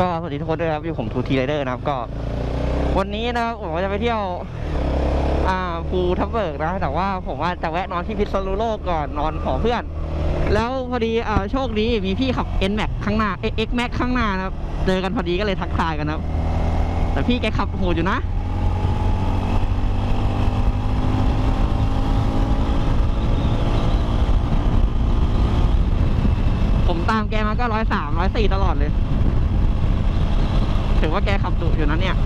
ก็สวัสดีทุกคนด้วยครับอยู่ผมทูทีไรเดอร์นะครับก็ วันนี้นะครับผมจะไปเที่ยวอ่าภูทับเบิกนะแต่ว่าผมว่าจะแวะนอนที่พิษณุโลกก่อนนอนขอเพื่อน แล้วพอดีอ่าโชคดีมีพี่ขับ N Max ข้างหน้า X Max ข้างหน้านะครับเจอกันพอดีก็เลยทักทายกันนะครับ แต่พี่แกขับโหดอยู่นะผมตามแกมาก็ร้อยสามร้อยสี่ตลอดเลย ถือว่าแกขับดุอยู่นะเนี่ย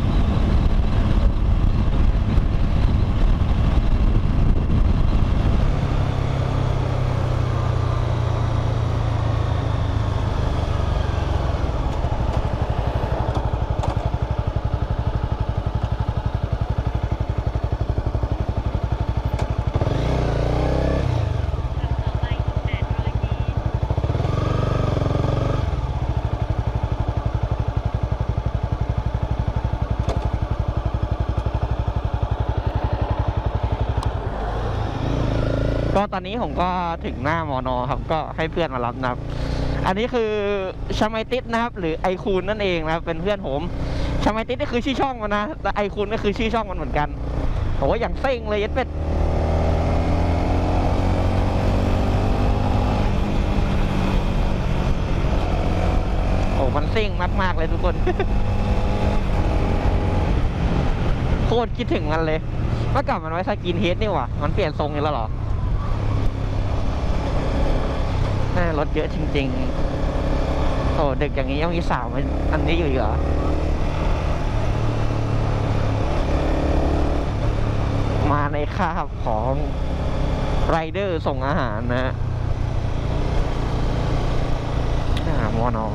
ต่อไปแปดร้อยเมตร ก็ตอนนี้ผมก็ถึงหน้ามอนอครับก็ให้เพื่อนมารับนะครับ อันนี้คือชาไมติสนะครับ หรือไอคูนนั่นเองนะครับเป็นเพื่อนผมชาไมติสนี่คือชื่อช่องมันนะแต่ไอคูนก็คือชื่อช่องมันเหมือนกันผมว่าอย่างเซ็งเลยยัดเป็ดโอ้มันเซ็งมากๆเลยทุกคนโคตรคิดถึงมันเลยเมื่อก่อนมันไว้สกินเฮดนี่หว่า มันเปลี่ยนทรงอีกแล้วหรอ แม่ รถเยอะจริง ๆ โอ้ดึกอย่างนี้ยังมีสาวมันอันนี้อยู่เหรอมาในคาบของไรเดอร์ส่งอาหารนะฮะอ่ามอนอ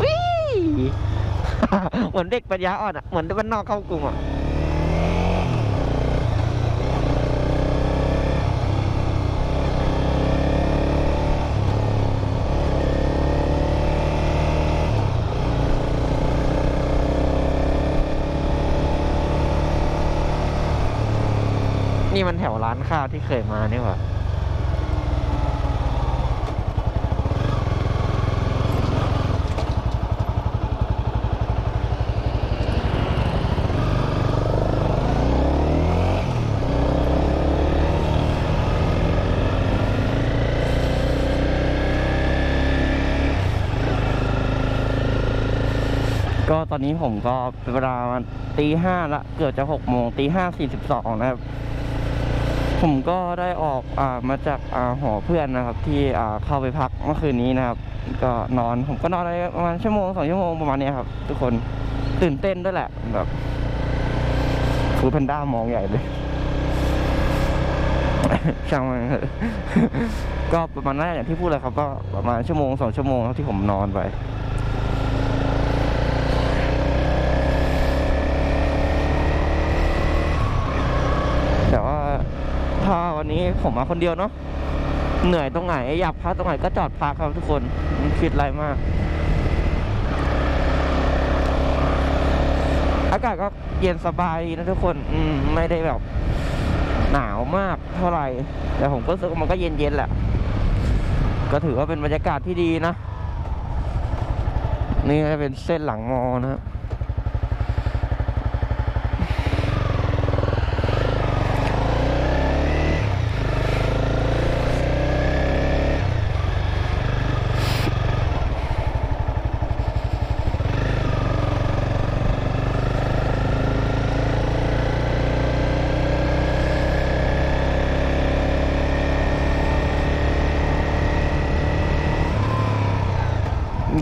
วิ เหมือนเด็กปัญญาอ่อนอะ เหมือนบ้านนอกเข้ากรุงอะนี่มันแถวร้านข้าวที่เคยมานี่หว่า ก็ตอนนี้ผมก็เป็นเวลาตีห้าละเกือบจะหกโมงตีห้าสี่สิบสองนะครับ ผมก็ได้ออกอ่ามาจากอ่าหอเพื่อนนะครับ ที่อ่าเข้าไปพักเมื่อคืนนี้นะครับ ก็นอนผมก็นอนได้ประมาณชั่วโมงสองชั่วโมงประมาณนี้ครับ ทุกคนตื่นเต้นด้วยแหละแบบฟูแพนด้ามองใหญ่เลยช่างมันก็ประมาณนั้นอย่างที่พูดเลยครับ ก็ประมาณชั่วโมงสองชั่วโมงเท่าที่ผมนอนไป แต่ว่า ถ้าวันนี้ผมมาคนเดียวเนาะเหนื่อยตรงไหนอยากพักตรงไหนก็จอดพักครับทุกคนคิดอะไรมาก อากาศก็เย็นสบายนะทุกคน อืมไม่ได้แบบ หนาวมากเท่าไหร่ แต่ผมก็รู้สึกมันก็เย็นๆแหละ ก็ถือว่าเป็นบรรยากาศที่ดีนะ นี่จะเป็นเส้นหลังมอนะครับ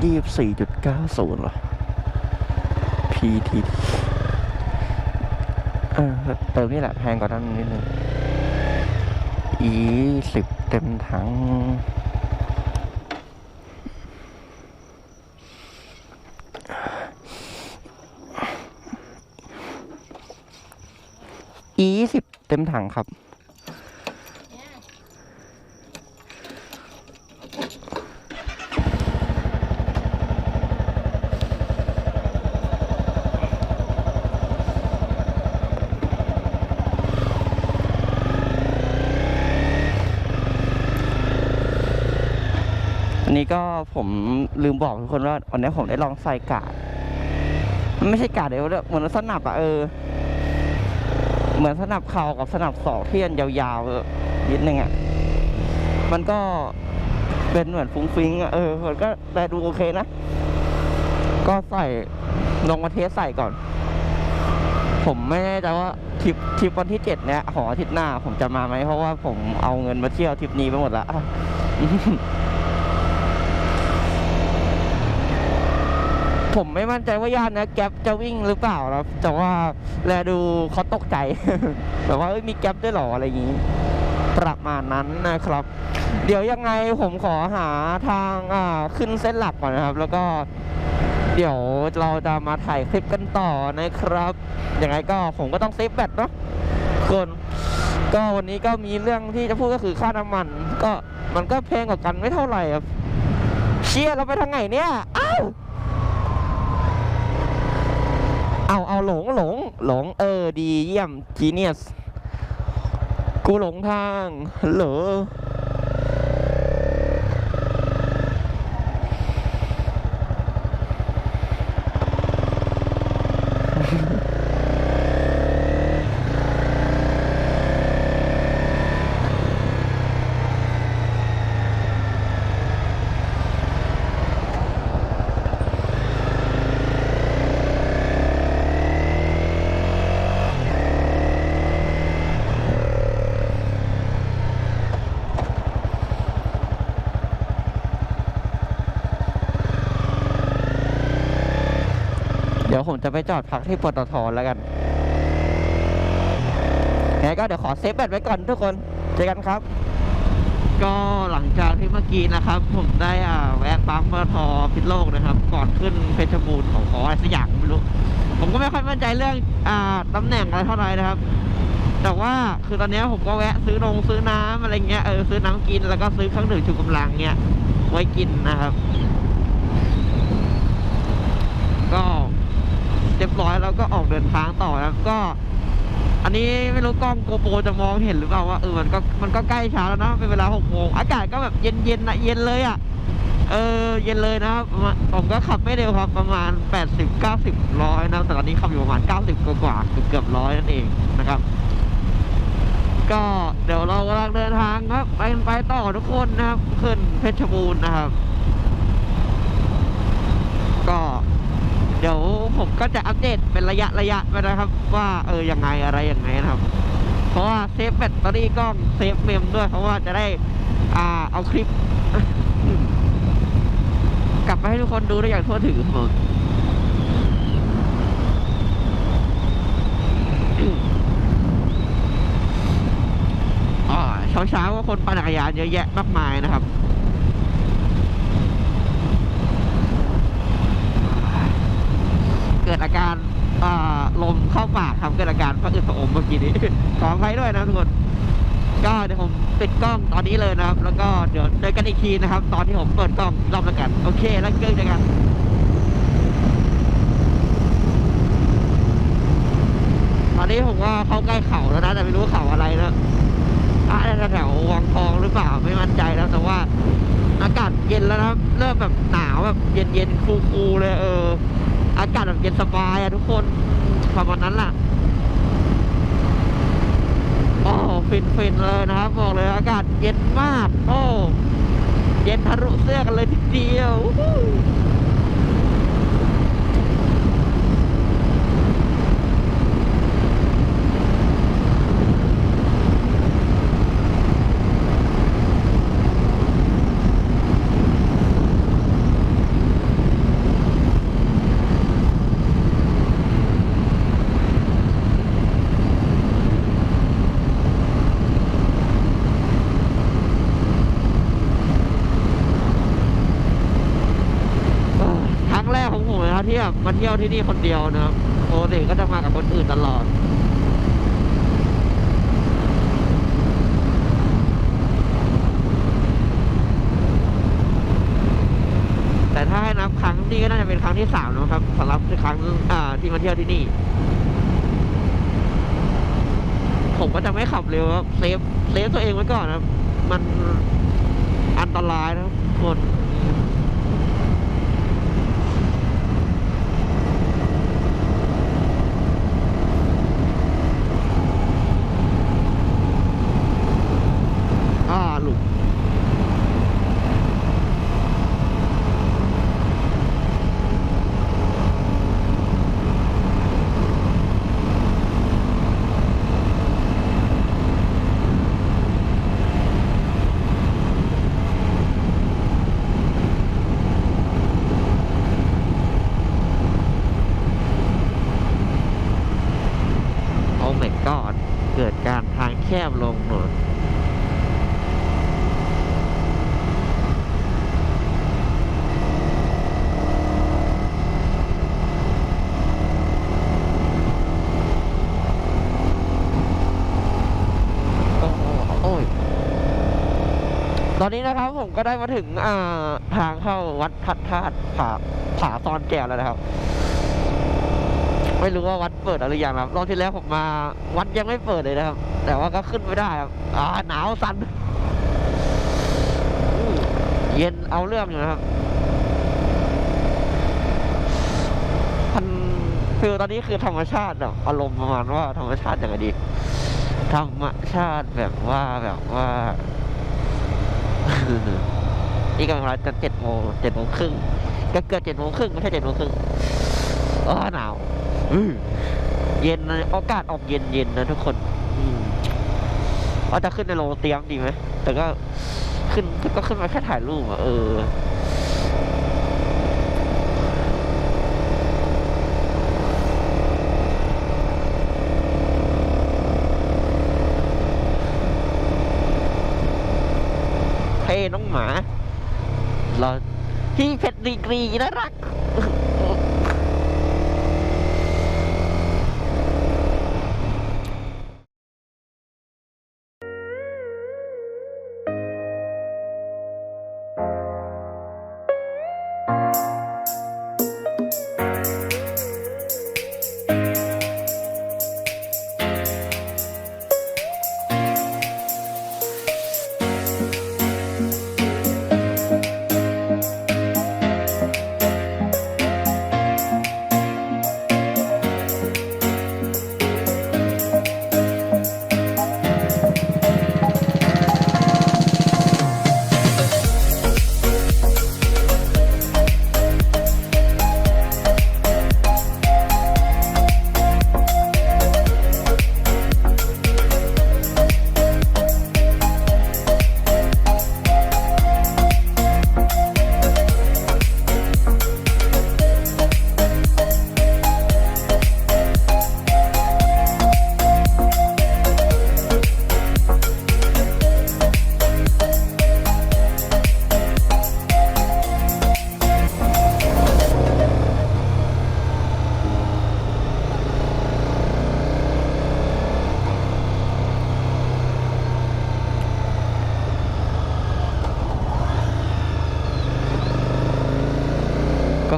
ยี่สิบสี่จุดเก้าศูนย์หรอ PT เออเติมนี่แหละแพงกว่านั้นนิดนึงอีสิบเต็มถัง อีสิบเต็มถังครับ นี้ก็ผมลืมบอกทุกคนว่าวันนี้ผมได้ลองใส่กาดมันไม่ใช่กาดเดียวเหมือนสนับอะเออ เหมือนสนับเข่ากับสนับศอกที่มันยาวๆเออนิดนึงอะมันก็เป็นเหมือนฟุ้งฟิ้งอะเออมันก็แต่ดูโอเคนะ ก็ใส่ลองมาเทสใส่ก่อน ผมไม่แน่ใจว่าทริปทริปวันที่เจ็ดเนี้ยขออาทิตย์หน้า ผมจะมาไหมเพราะว่าผมเอาเงินมาเที่ยวทริปนี้ไปหมดละ ผมไม่มั่นใจว่าย่านนี้ยแก๊ปจะวิ่งหรือเปล่านะแต่ว่าแลดูเขาตกใจ แบบว่ามีแก๊ปด้วยหรออะไรอย่างนี้ ประมาณนั้นนะครับ เดี๋ยวยังไงผมขอหาทางขึ้นเส้นหลักก่อนนะครับ แล้วก็เดี๋ยวเราจะมาถ่ายคลิปกันต่อนะครับ ยังไงก็ผมก็ต้องเซฟแบตเนาะคนก็วันนี้ก็มีเรื่องที่จะพูดก็คือค่าน้ำมัน ก็มันก็แพงกว่ากันไม่เท่าไหร่ครับ เชี่ยเราไปทางไหนเนี่ย อ้าว เอาเอาหลงหลงหลงเออดีเยี่ยมจีเนียส กูหลงทางเหรอ ดี๋ยวผมจะไปจอดพักที่ปตทแล้วกันยังไงก็เดี๋ยวขอเซฟแบตไว้ก่อนทุกคน เจอกันครับ ก็หลังจากที่เมื่อกี้นะครับ ผมได้อ่าแวะปั๊มปตทพิษโลกนะครับ ก่อนขึ้นเพชรบูรณ์ของขออะไรสักอย่างไม่รู้ ผมก็ไม่ค่อยมั่นใจเรื่องอ่าตำแหน่งอะไรเท่าไหร่นะครับ แต่ว่าคือตอนนี้ผมก็แวะซื้อนงซื้อน้ำอะไรเงี้ยเออซื้อน้ำกินแล้วก็ซื้อเครื่องดื่มชูกำลังเงี้ยไว้กินนะครับ ก็ เรียบร้อยแล้วก็ออกเดินทางต่อแล้วก็ อันนี้ไม่รู้กล้องโกโปรจะมองเห็นหรือเปล่าว่าเออมันก็มันก็ใกล้เช้าแล้วนะเป็นเวลาหกโมงอากาศก็แบบเย็นเย็นๆนะเย็นเลยอะเออเย็นเลยนะครับผมก็ขับไม่เร็วครับประมาณ 80 90ร้อยนะแต่ตอนนี้ขับอยู่ประมาณ 90 กว่าเกือบเกือบร้อยนั่นเองนะครับ ก็เดี๋ยวเรากำลังเดินทางครับ ไปไปต่อทุกคนนะครับ ขึ้นเพชรบูรณ์นะครับ ก็ เดี๋ยวผมก็จะอัปเดตเป็นระยะระยะไปนะครับ ว่าเออยังไงอะไรยังไงนะครับ เพราะว่าเซฟแบตเตอรี่กล้องเซฟเมมด้วย เพราะว่าจะได้อ่าเอาคลิป กลับมาให้ทุกคนดูได้อย่างทั่วถึงหมดเช้าๆก็คนปั่นจักรยานเยอะแยะมากมายนะครับ เกิดอาการาลมเข้าปากครับเกิดอาการพระอึดพระอมเมื่อกี้นี้ ขออภัยด้วยนะทุกคนก็เดี๋ยวผมปิดกล้องตอนนี้เลยนะครับ แล้วก็เดี๋ยวเจอกันอีกทีนะครับ ตอนที่ผมเปิดกล้องรอบแล้วกัน โอเค แล้วเจอกันตอนนี้ผมว่าเข้าใกล้เขาแล้วนะแต่ไม่รู้เขาอะไรนะอะแถววังทองหรือเปล่าไม่มั่นใจแล้วแต่ว่าอากาศเย็นแล้วนะเริ่มแบบหนาวแบบเย็นๆคูลๆเลยเออ อากาศแบบเย็นสบายอะทุกคนประมาณนั้นล่ะโอ้ฟินฟินๆเลยนะครับ บอกเลยอากาศเย็นมาก โอ้ เย็นทะลุเสื้อกันเลยทีเดียวอู้หูเอ้ยครั้งแรกของผมนะครับที่แบบ มาเที่ยวที่นี่คนเดียวนะครับปกติก็จะมากับคนอื่นตลอดแต่ถ้าให้นับครั้งนี้ก็น่าจะเป็นครั้งที่สามนะครับสำหรับครั้งที่มาเที่ยวที่นี่ ผมก็จะไม่ขับเร็วครับเซฟเซฟตัวเองไว้ก่อนนะมันอันตรายนะครับทุกคน เกิดการทางแค บลงหน่อยโอ้ยตอนนี้นะครับผมก็ได้มาถึงทางเข้าวัดพัดธาตุผาผาซอนแก้วแล้วนะครับ ไม่รู้ว่าวัดเปิดหรือยังครับรอบที่แล้วผมมาวัดยังไม่เปิดเลยนะครับ แต่ว่าก็ขึ้นไม่ได้ครับอ่าหนาวสันอู้เย็นเอาเรื่องอยู่นะครับมันคือตอนนี้คือธรรมชาติแบบอารมณ์ประมาณว่าธรรมชาติอย่างไรดี ธรรมชาติแบบว่าแบบว่านี่กำลังจะเจ็ดโมงเจ็ดโมงครึ่งก็เกือบเจ็ดโมงครึ่งไม่ใช่เจ็ดโมงครึ่งอ้อหนาว เย็นนะอากาศออกเย็นเย็นนะทุกคนอืมว่าจะขึ้นในโรงเตียมดีไหมแต่ก็ขึ้นก็ขึ้นมาแค่ถ่ายรูปอะเออเท่น้องหมา เราที่เพชรดีกรีน่ารัก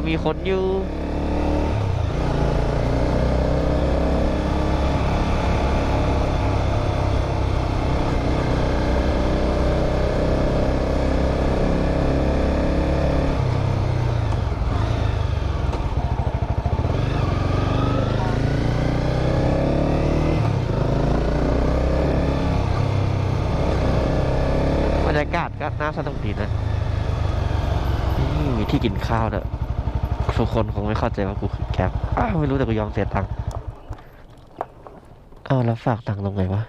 มีคนอยู่บรรยากาศก็น่าสนุกดีนะ นี่มีที่กินข้าวเนอะ ทุกคนคงไม่เข้าใจว่ากูคือแก๊ปอ้าวไม่รู้แต่กูยอมเสียตังค์อ้าวแล้วฝากตังค์ตรงไหนวะ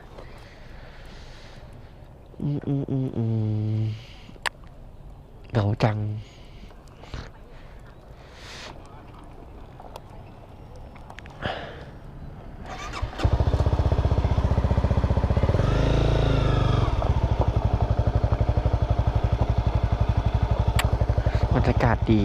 อืมอืมอืมอืมเหงาจังบรรยากาศดี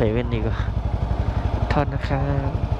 เซเว่นดีกว่าโทษนะครับ